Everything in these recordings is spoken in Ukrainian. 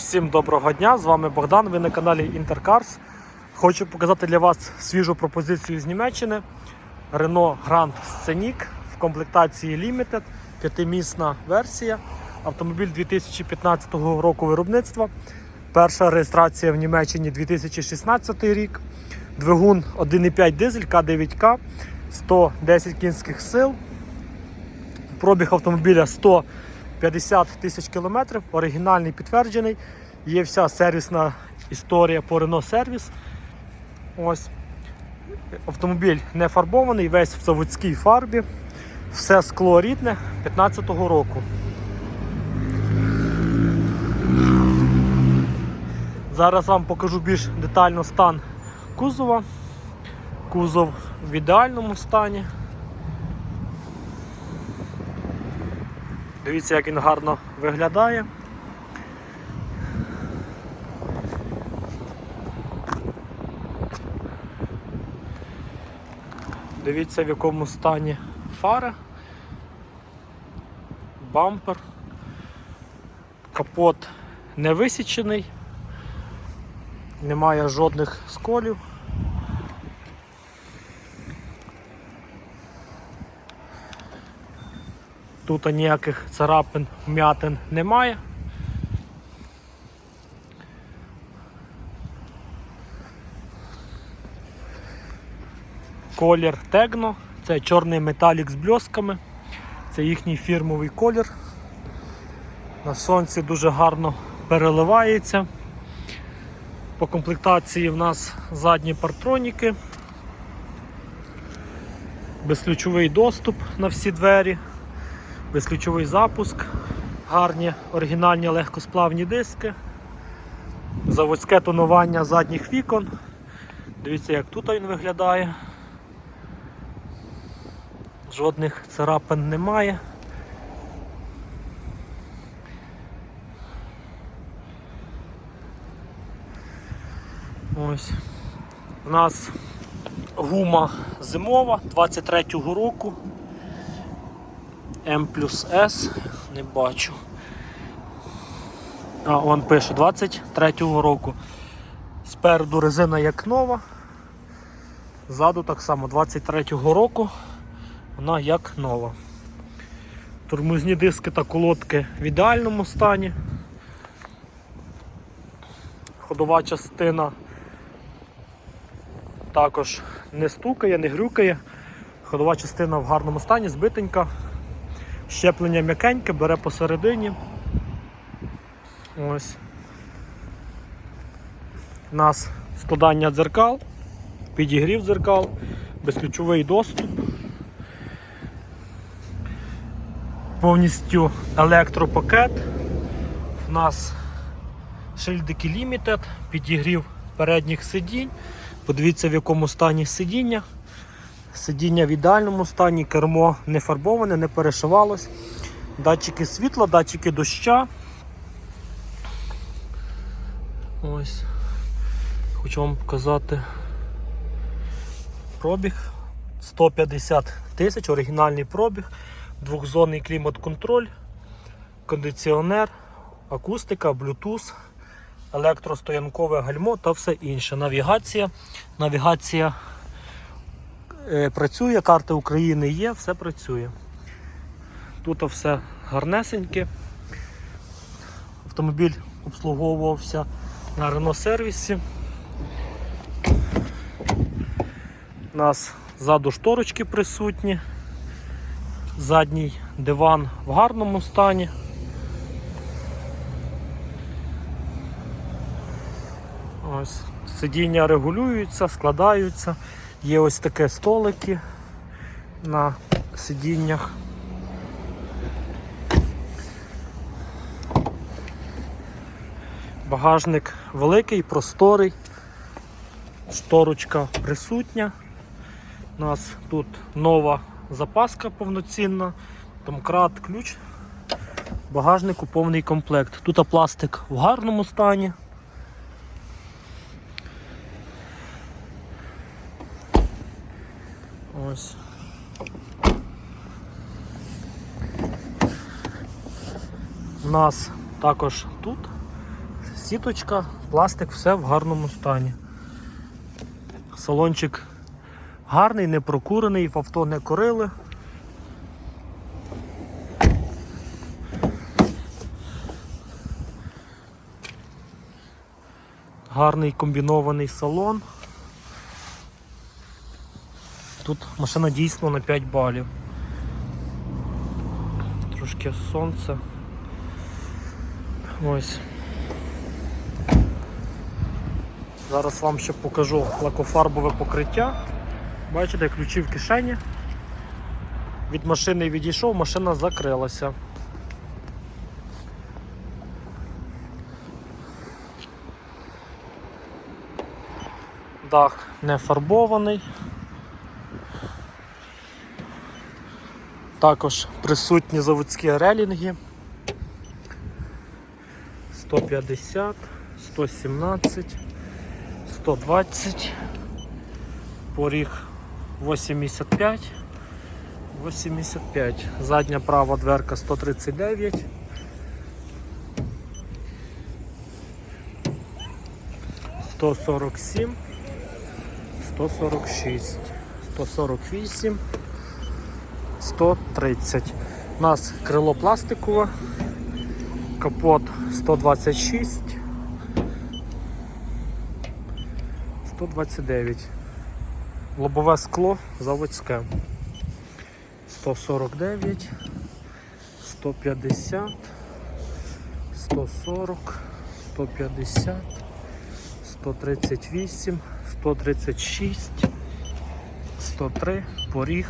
Всім доброго дня! З вами Богдан. Ви на каналі Intercars. Хочу показати для вас свіжу пропозицію з Німеччини. Renault Grand Scenic в комплектації Limited, п'ятимісна версія. Автомобіль 2015 року виробництва. Перша реєстрація в Німеччині 2016 рік. Двигун 1,5 дизель К9К, 110 кінських сил. Пробіг автомобіля 150 тисяч кілометрів, оригінальний підтверджений. Є вся сервісна історія по Renault Service. Ось. Автомобіль не фарбований, весь в заводській фарбі. Все скло рідне 15-го року. Зараз вам покажу більш детально стан кузова. Кузов в ідеальному стані. Дивіться, як він гарно виглядає. Дивіться, в якому стані фара, бампер, капот не висічений, немає жодних сколів. Тут ніяких царапин, м'ятин немає. Колір Tegno, це чорний металік з бльосками, це їхній фірмовий колір. На сонці дуже гарно переливається. По комплектації в нас задні партроніки, безключовий доступ на всі двері безключовий запуск, гарні оригінальні легкосплавні диски, заводське тонування задніх вікон. Дивіться, як тут він виглядає. Жодних царапин немає. Ось. У нас гума зимова 23-го року. М плюс С, не бачу. А, он пише 23-го року. Спереду резина як нова. Ззаду так само 23-го року вона як нова. Тормозні диски та колодки в ідеальному стані. Ходова частина також не стукає, не грюкає. Ходова частина в гарному стані, збитенька. Щеплення м'якеньке, бере посередині. Ось. У нас складання дзеркал, підігрів дзеркал, безключовий доступ. Повністю електропакет. У нас шильдики Limited, підігрів передніх сидінь. Подивіться в якому стані сидіння. Сидіння в ідеальному стані, кермо не фарбоване, не перешивалось. Датчики світла, датчики доща. Ось. Хочу вам показати пробіг. 150 тисяч, оригінальний пробіг, двохзонний клімат-контроль, кондиціонер, акустика, Bluetooth, електростоянкове гальмо та все інше. Навігація. Навігація працює, карта України є, все працює. Тут все гарнесеньке. Автомобіль обслуговувався на Renault сервісі. У нас ззаду шторочки присутні, задній диван в гарному стані. Ось Сидіння регулюються, складаються. Є ось таке столики на сидіннях. Багажник великий, просторий, шторочка присутня. У нас тут нова запаска повноцінна, домкрат, ключ. Багажнику повний комплект. Тут пластик в гарному стані. Ось. У нас також тут сіточка, пластик, все в гарному стані. Салончик гарний, не прокурений, в авто не корили. Гарний комбінований салон. Тут машина дійсно на 5 балів. Трошки сонце. Ось. Зараз вам ще покажу лакофарбове покриття. Бачите, ключі в кишені. Від машини відійшов, машина закрилася. Дах не фарбований. Також присутні заводські релінги. 150, 117, 120, поріг 85, 85, задня права дверка 139. Сто сорок сім, сто сорок шість, сто сорок вісім, сто тридцять. У нас крило пластикове, капот 126, 129. Лобове скло заводське. 149, 150, 140, 150, 138, 136, 103, поріг,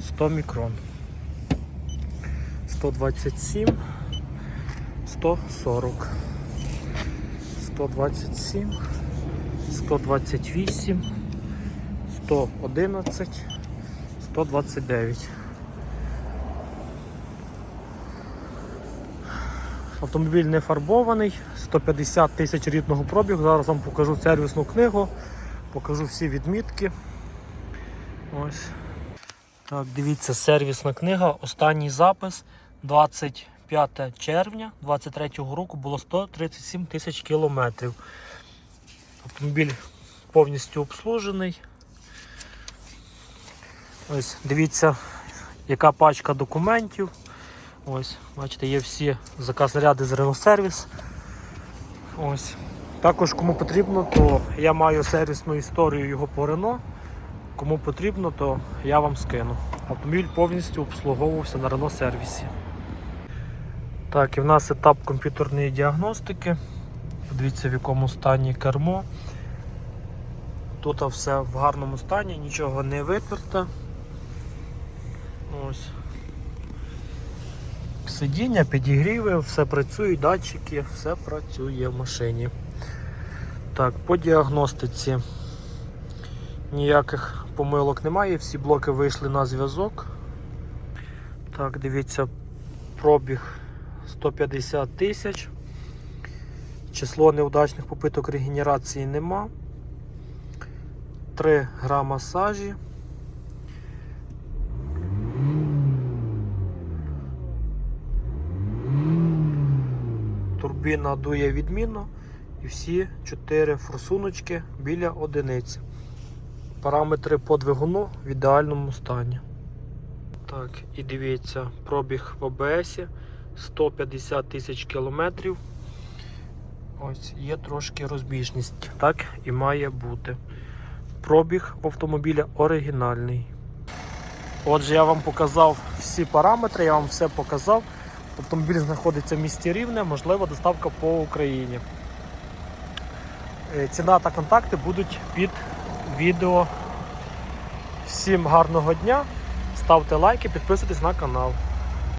100 мікрон. 127, 140, 127, 128, 111, 129. Автомобіль не фарбований, 150 тисяч рідного пробігу. Зараз вам покажу сервісну книгу, покажу всі відмітки. Ось. Так, дивіться, сервісна книга. Останній запис 25 червня 2023 року було 137 тисяч кілометрів. Автомобіль повністю обслужений. Ось, дивіться, яка пачка документів. Ось, бачите, є всі заказ-заряди з Renault Service. Ось. Також кому потрібно, то я маю сервісну історію його по Renault. Кому потрібно, то я вам скину. Автомобіль повністю обслуговувався на Renault сервісі. Так, і в нас етап комп'ютерної діагностики. Подивіться, в якому стані кермо. Тут все в гарному стані, нічого не витерто. Ось. Сидіння, підігріви, все працює, датчики, все працює в машині. Так, по діагностиці ніяких помилок немає, всі блоки вийшли на зв'язок. Так, дивіться, пробіг 150 тисяч. Число неудачних попиток регенерації нема. 3 грама сажі. Турбіна дує відмінно і всі 4 форсуночки біля одиниці. Параметри по двигуну в ідеальному стані. Так, і дивіться, пробіг в ОБС 150 тисяч кілометрів. Ось є трошки розбіжність. Так і має бути. Пробіг автомобіля оригінальний. Отже, я вам показав всі параметри, я вам все показав. Автомобіль знаходиться в місті Рівне, можливо, доставка по Україні. Е, Ціна та контакти будуть під відео. Всім гарного дня, ставте лайки, підписуйтесь на канал.